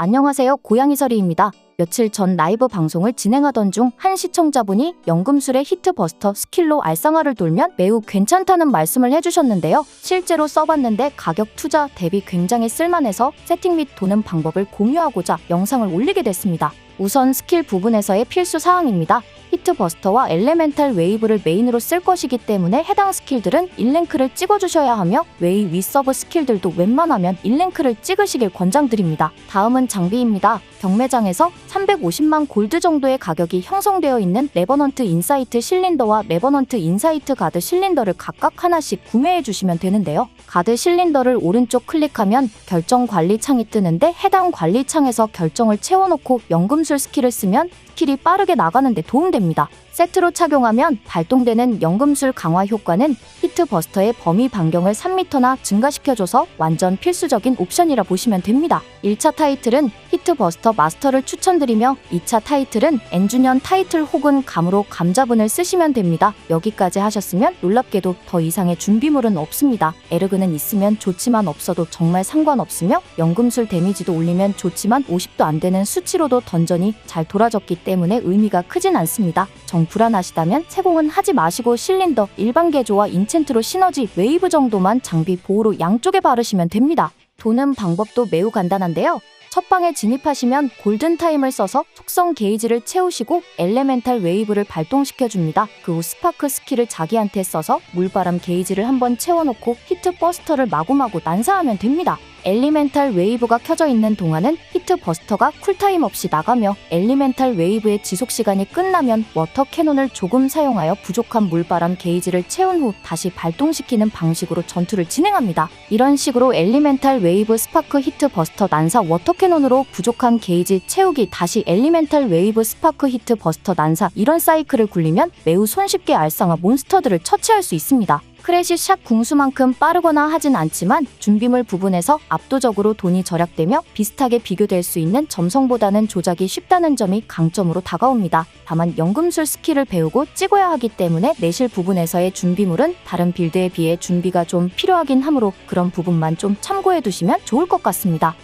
안녕하세요. 고양이설이입니다. 며칠 전 라이브 방송을 진행하던 중 한 시청자분이 연금술의 히트버스터 스킬로 알상아를 돌면 매우 괜찮다는 말씀을 해주셨는데요. 실제로 써봤는데 가격 투자 대비 굉장히 쓸만해서 세팅 및 도는 방법을 공유하고자 영상을 올리게 됐습니다. 우선 스킬 부분에서의 필수 사항입니다. 히트버스터와 엘레멘탈 웨이브를 메인으로 쓸 것이기 때문에 해당 스킬들은 1랭크를 찍어주셔야 하며 웨이 윗서브 스킬들도 웬만하면 1랭크를 찍으시길 권장드립니다. 다음은 장비입니다. 경매장에서 350만 골드 정도의 가격이 형성되어 있는 레버넌트 인사이트 실린더와 레버넌트 인사이트 가드 실린더를 각각 하나씩 구매해 주시면 되는데요. 가드 실린더를 오른쪽 클릭하면 결정 관리 창이 뜨는데 해당 관리 창에서 결정을 채워놓고 연금술 스킬을 쓰면 스킬이 빠르게 나가는데 도움됩니다. 세트로 착용하면 발동되는 연금술 강화 효과는 히트 버스터의 범위 반경을 3m나 증가시켜줘서 완전 필수적인 옵션이라 보시면 됩니다. 1차 타이틀은 히트 버스터 마스터를 추천드리며 2차 타이틀은 엔주년 타이틀 혹은 감으로 감자분을 쓰시면 됩니다. 여기까지 하셨으면 놀랍게도 더 이상의 준비물은 없습니다. 에르그는 있으면 좋지만 없어도 정말 상관없으며 연금술 데미지도 올리면 좋지만 50도 안 되는 수치로도 던전이 잘 돌아졌기 때문에 의미가 크진 않습니다. 정 불안하시다면 세공은 하지 마시고 실린더, 일반 개조와 인챈트로 시너지, 웨이브 정도만 장비 보호로 양쪽에 바르시면 됩니다. 도는 방법도 매우 간단한데요. 첫 방에 진입하시면 골든타임을 써서 속성 게이지를 채우시고 엘레멘탈 웨이브를 발동시켜줍니다. 그 후 스파크 스킬을 자기한테 써서 물바람 게이지를 한번 채워놓고 히트 버스터를 마구마구 난사하면 됩니다. 엘리멘탈 웨이브가 켜져 있는 동안은 히트 버스터가 쿨타임 없이 나가며 엘리멘탈 웨이브의 지속 시간이 끝나면 워터 캐논을 조금 사용하여 부족한 물바람 게이지를 채운 후 다시 발동시키는 방식으로 전투를 진행합니다. 이런 식으로 엘리멘탈 웨이브 스파크 히트 버스터 난사 워터 캐논으로 부족한 게이지 채우기 다시 엘리멘탈 웨이브 스파크 히트 버스터 난사 이런 사이클을 굴리면 매우 손쉽게 알상아 몬스터들을 처치할 수 있습니다. 크래시 샷 궁수만큼 빠르거나 하진 않지만 준비물 부분에서 압도적으로 돈이 절약되며 비슷하게 비교될 수 있는 점성보다는 조작이 쉽다는 점이 강점으로 다가옵니다. 다만 연금술 스킬을 배우고 찍어야 하기 때문에 내실 부분에서의 준비물은 다른 빌드에 비해 준비가 좀 필요하긴 하므로 그런 부분만 좀 참고해 두시면 좋을 것 같습니다.